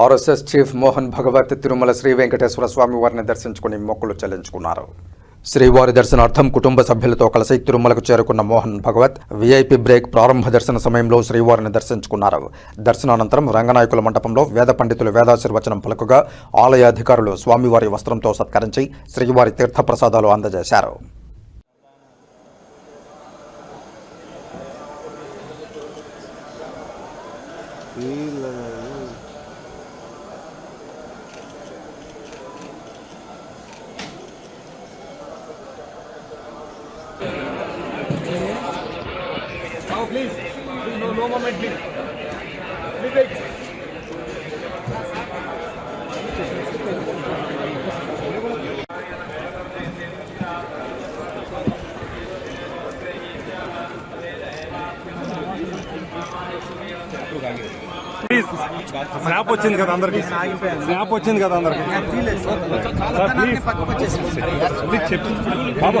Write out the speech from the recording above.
RSS chief Mohan Bhagwat Tirumala Sri Venkateswara Swamy వారిని దర్శించుకుని మొక్కులు చెల్లించుకున్నారు. శ్రీవారి దర్శనార్థం కుటుంబ సభ్యులతో కలిసి తిరుమలకు చేరుకున్న మోహన్ భగవత్ వీఐపీ బ్రేక్ ప్రారంభ దర్శన సమయంలో శ్రీవారిని దర్శించుకున్నారు. దర్శనానంతరం రంగనాయకుల మండపంలో వేద పండితులు వేదాశీర్వచనం పలుకుగా ఆలయ అధికారులు స్వామివారి వస్త్రంతో సత్కరించి శ్రీవారి తీర్థప్రసాదాలు అందజేశారు. ఈ please. Please, no, no moment, please. Please wait. Please snap వచ్చింది కదా అందరికి. స్నాప్ వచ్చింది కదా అందరికి. Please please Babu